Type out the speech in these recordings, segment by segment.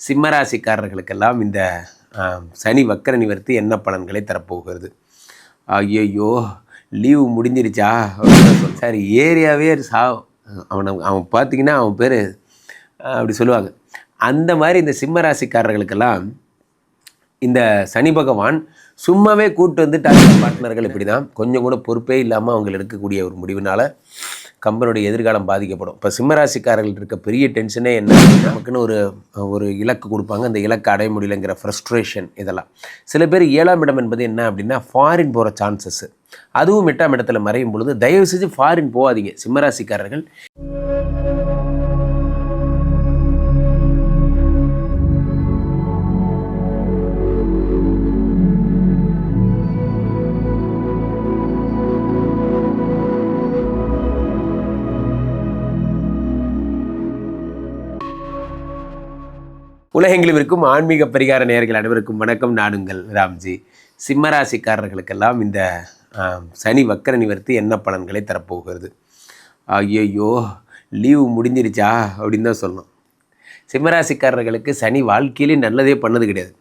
சிம்மராசிக்காரர்களுக்கெல்லாம் இந்த சனி வக்கர நிவர்த்தி என்ன பலன்களை தரப்போகிறது? ஐயோ லீவு முடிஞ்சிருச்சா? சார் ஏரியாவே சா அவனை அவன் பார்த்தீங்கன்னா அவன் பேர் அப்படி சொல்லுவாங்க. அந்த மாதிரி இந்த சிம்மராசிக்காரர்களுக்கெல்லாம் இந்த சனி பகவான் சும்மாவே கூப்பிட்டு வந்து டாக்டர் பார்ட்னர்கள் இப்படி தான் கொஞ்சம் கூட பொறுப்பே இல்லாமல் அவங்க எடுக்கக்கூடிய ஒரு முடிவுனால் கம்பெனியோட எதிர்காலம் பாதிக்கப்படும். இப்போ சிம்மராசிக்காரர்கள் இருக்க பெரிய டென்ஷனே என்ன? நமக்குன்னு ஒரு ஒரு இலக்கு கொடுப்பாங்க. அந்த இலக்கு அடைய முடியலைங்கிற ஃப்ரஸ்ட்ரேஷன் இதெல்லாம். சில பேர் ஏழாம் இடம் என்பது என்ன அப்படின்னா ஃபாரின் போகிற சான்சஸ் அதுவும் எட்டாம் இடத்துல மறையும் பொழுது தயவு செஞ்சு ஃபாரின் போகாதீங்க. சிம்மராசிக்காரர்கள் உலகெங்கிலும் இருக்கும் ஆன்மீக பரிகார நேயர்கள் அனைவருக்கும் வணக்கம். நாடுங்கள் ராம்ஜி. சிம்மராசிக்காரர்களுக்கெல்லாம் இந்த சனி வக்கர நிவர்த்தி என்ன பலன்களை தரப்போகிறது? ஐயோ லீவு முடிஞ்சிருச்சா? அப்படின்னு தான் சொல்லணும். சிம்மராசிக்காரர்களுக்கு சனி வாழ்க்கையிலே நல்லதே பண்ணது கிடையாது.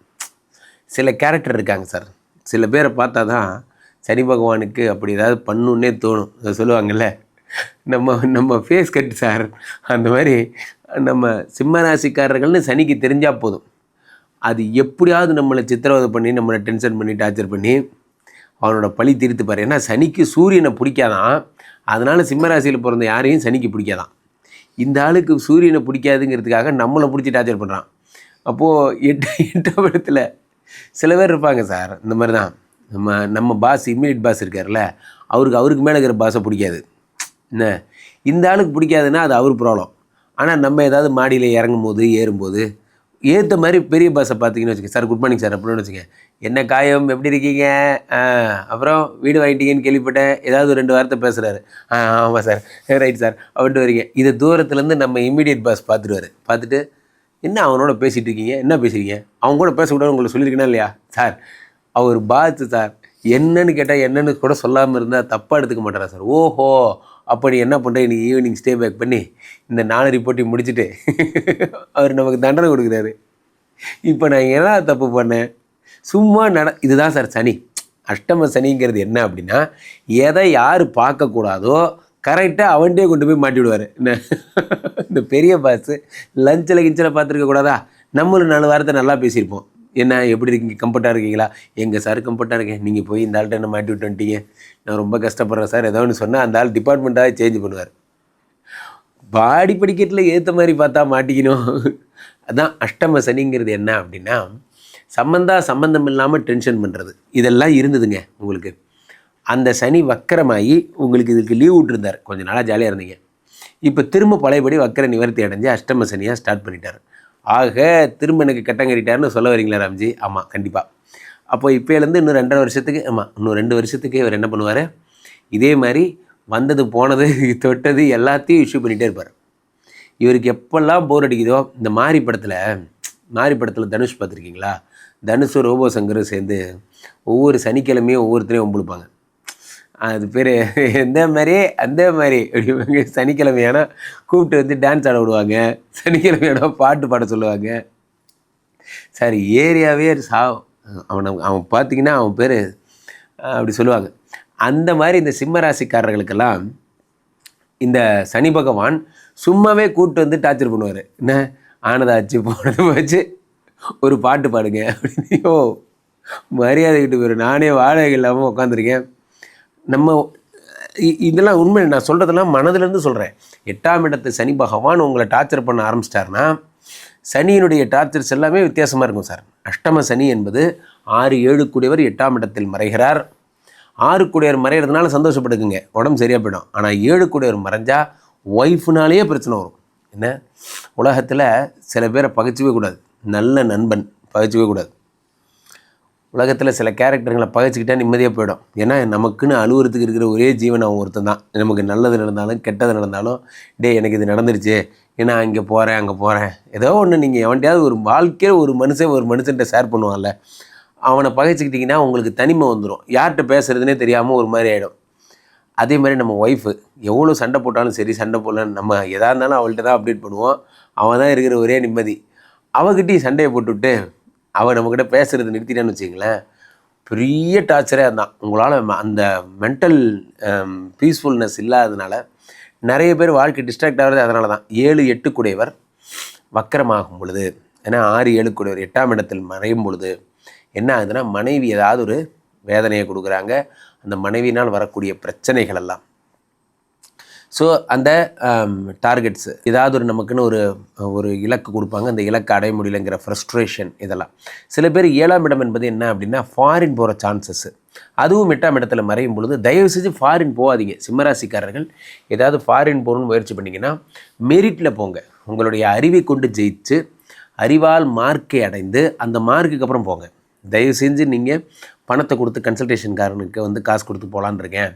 சில கேரக்டர் இருக்காங்க சார் சில பேரை பார்த்தா தான் சனி பகவானுக்கு அப்படி ஏதாவது பண்ணுன்னே தோணும். சொல்லுவாங்கள்ல சொல்லுவாங்கல்ல. நம்ம நம்ம ஃபேஸ் கட் சார் அந்த மாதிரி நம்ம சிம்மராசிக்காரர்கள்னு சனிக்கு தெரிஞ்சால் போதும். அது எப்படியாவது நம்மளை சித்திரவதை பண்ணி நம்மளை டென்ஷன் பண்ணி டார்ச்சர் பண்ணி அவனோட பழி தீர்த்துப்பார். ஏன்னா சனிக்கு சூரியனை பிடிக்காதான் அதனால் சிம்மராசியில் பிறந்த யாரையும் சனிக்கு பிடிக்காதான். இந்த ஆளுக்கு சூரியனை பிடிக்காதுங்கிறதுக்காக நம்மளை பிடிச்சி டார்ச்சர் பண்ணுறான் அப்போது எட்டு எட்டாம் இடத்துல சில பேர் இருப்பாங்க சார் இந்த மாதிரி தான் நம்ம நம்ம பாஸ் இம்மீடியட் பாஸ் இருக்கார்ல அவருக்கு அவருக்கு மேலே இருக்கிற பாஸை பிடிக்காது. என்ன? இந்த ஆளுக்கு பிடிக்காதுன்னா அது அவர் ப்ராப்ளம் ஆனால் நம்ம ஏதாவது மாடியில் இறங்கும் போது ஏறும்போது ஏற்ற மாதிரி பெரிய பஸ்ஸை பார்த்தீங்கன்னு வச்சுக்கோங்க சார் குட் மார்னிங் சார் அப்படின்னு வச்சுக்கேன் என்ன காயம்? எப்படி இருக்கீங்க? அப்புறம் வீடு வாங்கிட்டீங்கன்னு கேள்விப்பட்டேன். ஏதாவது ஒரு ரெண்டு வார்த்தை பேசுகிறாரு ஆ ஆமாம் சார் ரைட் சார் அப்படின்ட்டு வரீங்க. இதை தூரத்துலேருந்து நம்ம இம்மீடியட் பாஸ் பார்த்துருவாரு பார்த்துட்டு என்ன அவனோட பேசிகிட்டு இருக்கீங்க? என்ன பேசுகிறீங்க அவங்க கூட பேசக்கூடாது உங்களை சொல்லியிருக்கேனா இல்லையா? சார் அவர் பாத்து சார் என்னன்னு கேட்டால் என்னன்னு கூட சொல்லாமல் இருந்தால் தப்பாக எடுத்துக்க மாட்டாரா சார் ஓஹோ! அப்போ நீ என்ன பண்ணுற இன்னைக்கு ஈவினிங் ஸ்டே பேக் பண்ணி இந்த நாலு ரிப்போர்ட்டையும் முடிச்சுட்டு அவர் நமக்கு தண்டனை கொடுக்குறாரு. இப்போ நான் என்ன தப்பு பண்ணேன்? சும்மா நட இதுதான் சார் சனி. அஷ்டம சனிங்கிறது என்ன அப்படின்னா எதை யார் பார்க்கக்கூடாதோ கரெக்டாக அவன்கிட்டே கொண்டு போய் மாட்டி விடுவார். என்ன? இந்த பெரிய பாஸ் லஞ்சில் கிஞ்சில் பார்த்துருக்க கூடாதா நம்மளும் நாலு வாரத்தை நல்லா பேசியிருப்போம். என்ன எப்படி இருக்கீங்க? கம்ஃபர்ட்டாக இருக்கீங்களா? எங்கள் சார் கம்ஃபர்ட்டாக இருக்கேன். நீங்கள் போய் இந்த ஆள்கிட்ட என்ன மாட்டி விட்டு வந்துட்டீங்க? நான் ரொம்ப கஷ்டப்படுறேன் சார் ஏதோ ஒன்று சொன்னால் அந்த ஆள் டிபார்ட்மெண்ட்டாக சேஞ்ச் பண்ணுவார். பாடி படிக்கட்டில் ஏற்ற மாதிரி பார்த்தா மாட்டிக்கணும். அதான் அஷ்டம சனிங்கிறது என்ன அப்படின்னா சம்மந்தா சம்மந்தம் இல்லாமல் டென்ஷன் பண்ணுறது இதெல்லாம் இருந்ததுங்க உங்களுக்கு. அந்த சனி வக்கரமாகி உங்களுக்கு இதுக்கு லீவ் விட்டுருந்தார். கொஞ்சம் நாளாக ஜாலியாக இருந்தீங்க. இப்போ திரும்ப பழையபடி வக்கர நிவர்த்தி அடைஞ்சு அஷ்டம சனியாக ஸ்டார்ட் பண்ணிட்டார். ஆக திரும்ப எனக்கு கட்டங்கறிட்டார்னு சொல்ல வரீங்களா ராம்ஜி? ஆமாம் கண்டிப்பாக அப்போ இப்போலேருந்து இன்னும் ரெண்டரை வருஷத்துக்கு ஆமாம் இன்னும் ரெண்டு வருஷத்துக்கு இவர் என்ன பண்ணுவார்? இதே மாதிரி வந்தது போனது தொட்டது எல்லாத்தையும் இஷ்யூ பண்ணிகிட்டே இருப்பார். இவருக்கு எப்பெல்லாம் போர் அடிக்குதோ இந்த மாரி படத்தில் மாரி படத்தில் தனுஷ் பார்த்துருக்கீங்களா? தனுஷும் ரோபோ சங்கரும் சேர்ந்து ஒவ்வொரு சனிக்கிழமையும் ஒவ்வொருத்தரையும் ஒம்புழுப்பாங்க அது பேர் எந்த மாதிரி அந்த மாதிரி. அப்படிவாங்க சனிக்கிழமையானா கூப்பிட்டு வந்து டான்ஸ் ஆட விடுவாங்க. சனிக்கிழமையானா பாட்டு பாட சொல்லுவாங்க. சார் ஏரியாவே சா அவனை அவன் பார்த்தீங்கன்னா அவன் பேர் அப்படி சொல்லுவாங்க. அந்த மாதிரி இந்த சிம்ம ராசிக்காரர்களுக்கெல்லாம் இந்த சனி பகவான் சும்மாவே கூப்பிட்டு வந்து டார்ச்சர் பண்ணுவார். என்ன? ஆனதாச்சு போனது வச்சு ஒரு பாட்டு பாடுங்க. அப்படின்னு ஓ மரியாதை கிட்ட போயிரு. நானே வாடகை இல்லாமல் உட்காந்துருக்கேன் நம்ம இ- இதெல்லாம் உண்மை நான் சொல்கிறதெல்லாம் மனதிலேருந்து சொல்கிறேன் எட்டாம் இடத்து சனி பகவான் உங்களை டார்ச்சர் பண்ண ஆரம்பிச்சிட்டாருன்னா சனியினுடைய டார்ச்சர்ஸ் எல்லாமே வித்தியாசமாக இருக்கும் சார். அஷ்டம சனி என்பது ஆறு ஏழு கூடியவர் எட்டாம் இடத்தில் மறைகிறார். ஆறு கூடியவர் மறைகிறதுனால சந்தோஷப்படுக்குங்க. உடம்பு சரியாக போயிடும். ஆனால் ஏழு கூடியவர் மறைஞ்சால் ஒய்ஃப்னாலேயே பிரச்சனை வரும். என்ன? உலகத்தில் சில பேரை பகைச்சிக்கவே கூடாது. நல்ல நண்பன் பகைச்சிக்கவே கூடாது. உலகத்தில் சில கேரக்டருங்களை பகைச்சிக்கிட்டா நிம்மதியாக போயிடும். ஏன்னா நமக்குன்னு அழுவுறதுக்கு இருக்கிற ஒரே ஜீவன் அவன் ஒருத்தன் தான் நமக்கு நல்லது நடந்தாலும் கெட்டது நடந்தாலும் டே எனக்கு இது நடந்துருச்சு. ஏன்னா அங்கே போகிறேன் அங்கே போகிறேன் ஏதோ ஒன்று நீங்கள் எவன்ட்டையாவது ஒரு வாழ்க்கையில் ஒரு மனுஷன் ஒரு மனுஷன்ட்ட ஷேர் பண்ணுவான்ல அவனை பகைச்சிக்கிட்டிங்கன்னா உங்களுக்கு தனிமை வந்துடும் யார்கிட்ட பேசுகிறதுனே தெரியாமல் ஒரு மாதிரி ஆகிடும் அதே மாதிரி நம்ம ஒய்ஃபு எவ்வளோ சண்டை போட்டாலும் சரி சண்டை போடலன்னு நம்ம எதாக இருந்தாலும் அவள்கிட்ட தான் அப்டேட் பண்ணுவோம். அவன் தான் இருக்கிற ஒரே நிம்மதி. அவகிட்டையும் சண்டையை போட்டுவிட்டு அவள் நம்மக்கிட்ட பேசுகிறது நிறுத்திட்டான்னு வச்சுங்களேன் பெரிய டார்ச்சரே அதுதான் உங்களால் அந்த மென்டல் பீஸ்ஃபுல்னஸ் um, இல்லாததுனால நிறைய பேர் வாழ்க்கை டிஸ்ட்ராக்ட் ஆகிறது அதனால தான் ஏழு எட்டு குடையவர் வக்கரமாகும் பொழுது ஏன்னா ஆறு ஏழு குடையவர் எட்டாம் இடத்தில் மறையும் பொழுது என்ன ஆகுதுன்னா மனைவி ஏதாவது ஒரு வேதனையை கொடுக்குறாங்க. அந்த மனைவியினால் வரக்கூடிய பிரச்சனைகள் எல்லாம் ஸோ அந்த um, டார்கெட்ஸு ஏதாவது ஒரு நமக்குன்னு ஒரு ஒரு இலக்கு கொடுப்பாங்க. அந்த இலக்கு அடைய முடியலைங்கிற ஃப்ரஸ்ட்ரேஷன் இதெல்லாம். சில பேர் ஏழாம் இடம் என்பது என்ன அப்படின்னா ஃபாரின் போகிற சான்சஸ்ஸு அதுவும் எட்டாம் இடத்துல மறையும் பொழுது தயவு செஞ்சு ஃபாரின் போகாதீங்க. சிம்மராசிக்காரர்கள் ஏதாவது ஃபாரின் போகணும்னு முயற்சி பண்ணிங்கன்னா மெரிட்டில் போங்க. உங்களுடைய அறிவை கொண்டு ஜெயிச்சு அறிவால் மார்க்கை அடைந்து அந்த மார்க்குக்கு அப்புறம் போங்க. தயவு செஞ்சு நீங்கள் பணத்தை கொடுத்து கன்சல்டேஷன்காரனுக்கு வந்து காசு கொடுத்து போகலான் இருக்கேன்.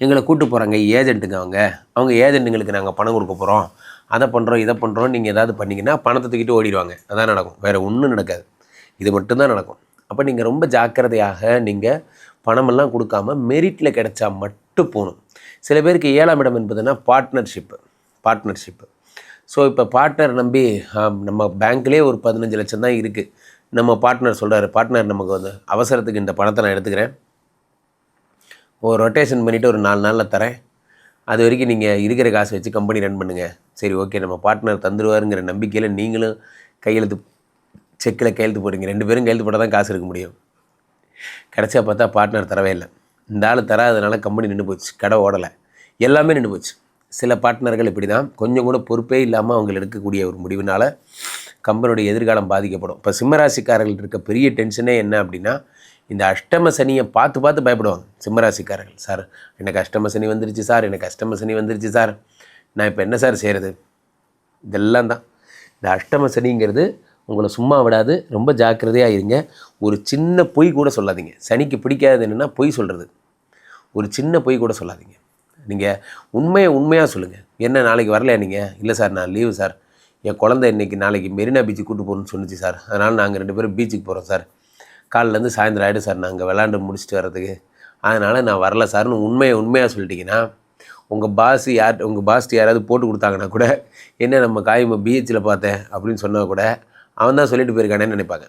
எங்களை கூட்டு போகிறாங்க ஏஜென்ட்டுங்க அவங்க. அவங்க ஏஜென்ட்டுங்களுக்கு நாங்கள் பணம் கொடுக்க போகிறோம் அதை பண்ணுறோம் இதை பண்ணுறோம் நீங்கள் ஏதாவது பண்ணிங்கன்னா பணத்தை தூக்கிட்டு ஓடிடுவாங்க. அதான் நடக்கும். வேறு ஒன்றும் நடக்காது. இது மட்டும்தான் நடக்கும். அப்போ நீங்கள் ரொம்ப ஜாக்கிரதையாக நீங்கள் பணமெல்லாம் கொடுக்காம மெரிட்டில் கிடைச்சா மட்டும் போகணும் சில பேருக்கு ஏழாம் இடம் என்பதுன்னா பார்ட்னர்ஷிப்பு பார்ட்னர்ஷிப்பு ஸோ இப்போ பார்ட்னர் நம்பி நம்ம பேங்க்லேயே ஒரு பதினஞ்சு லட்சம் தான் இருக்குது நம்ம பார்ட்னர் சொல்கிறாரு பார்ட்னர் நமக்கு வந்து அவசரத்துக்கு இந்த பணத்தை நான் எடுத்துக்கிறேன். ஒரு ரொட்டேஷன் பண்ணிவிட்டு ஒரு நாலு நாளில் தரேன். அது வரைக்கும் நீங்கள் இருக்கிற காசு வச்சு கம்பெனி ரன் பண்ணுங்கள் சரி ஓகே நம்ம பார்ட்னர் தந்துடுவாருங்கிற நம்பிக்கையில் நீங்களும் கையெழுத்து செக்கில் கையெழுத்து போடுங்க. ரெண்டு பேரும் கையெழுத்து போட்டால் தான் காசு இருக்க முடியும். கடைசியாக பார்த்தா பார்ட்னர் தரவே இல்லை. இந்த ஆள் தராதனால கம்பெனி நின்று போச்சு. கடை ஓடலை. எல்லாமே நின்று போச்சு. சில பார்ட்னர்கள் இப்படி தான் கொஞ்சம் கூட பொறுப்பே இல்லாமல் அவங்க எடுக்கக்கூடிய ஒரு முடிவுனால் கம்பெனியோட எதிர்காலம் பாதிக்கப்படும். இப்போ சிம்மராசிக்காரர்கள் இருக்க பெரிய டென்ஷனே என்ன அப்படின்னா இந்த அஷ்டம சனியை பார்த்து பார்த்து பயப்படுவாங்க. சிம்மராசிக்காரர்கள். சார் எனக்கு அஷ்டம சனி வந்துருச்சு சார் எனக்கு அஷ்டம சனி வந்துருச்சு சார். நான் இப்போ என்ன சார் செய்கிறது இதெல்லாம் தான். இந்த அஷ்டம சனிங்கிறது உங்களை சும்மா விடாது. ரொம்ப ஜாக்கிரதையாக இருங்க. ஒரு சின்ன பொய் கூட சொல்லாதீங்க. சனிக்கு பிடிக்காது என்னென்னா பொய் சொல்கிறது ஒரு சின்ன பொய் கூட சொல்லாதீங்க. நீங்கள் உண்மையை உண்மையாக சொல்லுங்கள் என்ன நாளைக்கு வரலையா நீங்கள் இல்லை சார் நான் லீவு சார். என் குழந்தை இன்னைக்கு நாளைக்கு மெரினா பீச்சுக்கு கூட்டு போகணும்னு சொன்னிச்சு சார். அதனால் நாங்கள் ரெண்டு பேரும் பீச்சுக்கு போகிறோம் சார். காலிலேருந்து சாயந்தரம் ஆகிடும் சார். நாங்கள் விளாண்டு முடிச்சுட்டு வர்றதுக்கு. அதனால் நான் வரல சார்னு உண்மையை உண்மையாக சொல்லிட்டீங்கன்னா உங்கள் பாஸ் யார் உங்கள் பாஸ்ட்டு யாராவது போட்டு கொடுத்தாங்கன்னா கூட என்ன நம்ம காயம பிஹெச்சில் பார்த்தேன் அப்படின்னு சொன்னால் கூட அவன் தான் சொல்லிட்டு போயிருக்கானேன்னு நினைப்பாங்க.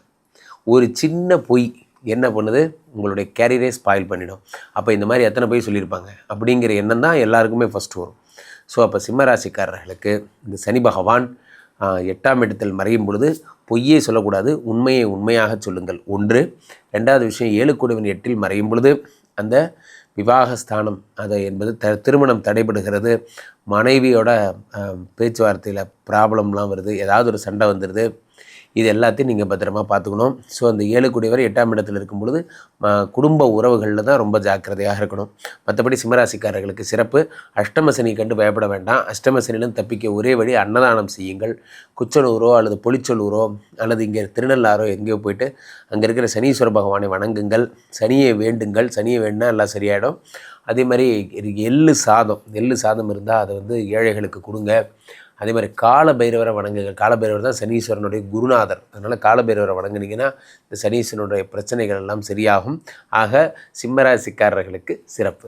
ஒரு சின்ன பொய் என்ன பண்ணுது? உங்களுடைய கேரியரே ஸ்பாயில் பண்ணிடும். அப்போ இந்த மாதிரி எத்தனை பொய் சொல்லியிருப்பாங்க? அப்படிங்கிற எண்ணம் தான் எல்லாருக்குமே ஃபஸ்ட்டு வரும். ஸோ அப்போ சிம்மராசிக்காரர்களுக்கு இந்த சனி பகவான் எட்டாம் இடத்தில் மறையும் பொழுது பொய்யே சொல்லக்கூடாது உண்மையை உண்மையாக சொல்லுங்கள். ஒன்று. ரெண்டாவது விஷயம் ஏழு கூடவன் எட்டில் மறையும் பொழுது அந்த விவாகஸ்தானம் அது என்பது த திருமணம் தடைபடுகிறது. மனைவியோட பேச்சுவார்த்தையில் ப்ராப்ளம்லாம் வருது ஏதாவது ஒரு சண்டை வந்துடுது இது எல்லாத்தையும் நீங்கள் பத்திரமா பார்த்துக்கணும். ஸோ அந்த ஏழு குடிவரை எட்டாம் இடத்துல இருக்கும் பொழுது ம- குடும்ப உறவுகளில் தான் ரொம்ப ஜாக்கிரதையாக இருக்கணும். மற்றபடி சிம்மராசிக்காரர்களுக்கு சிறப்பு. அஷ்டம சனி கண்டு பயப்பட வேண்டாம். அஷ்டம சனியிலும் தப்பிக்க ஒரே வழி அன்னதானம் செய்யுங்கள். குச்சலூரோ அல்லது பொலிச்சலூரோ அல்லது இங்கே திருநள்ளாரோ எங்கேயோ போயிட்டு அங்கே இருக்கிற சனீஸ்வர பகவானை வணங்குங்கள். சனியை வேண்டுங்கள். சனியை வேண்டினா எல்லாம் சரியாயிடும். அதே மாதிரி எள்ளு சாதம் எள்ளு சாதம் இருந்தால் அதை வந்து ஏழைகளுக்கு கொடுங்க. அதே மாதிரி கால பைரவரை வணங்குங்க கால பைரவர் தான் சனீஸ்வரனுடைய குருநாதர். அதனால் கால பைரவரை வணங்குனீங்கன்னா இந்த சனீஸ்வரனுடைய பிரச்சனைகள் எல்லாம் சரியாகும். ஆக சிம்மராசிக்காரர்களுக்கு சிறப்பு.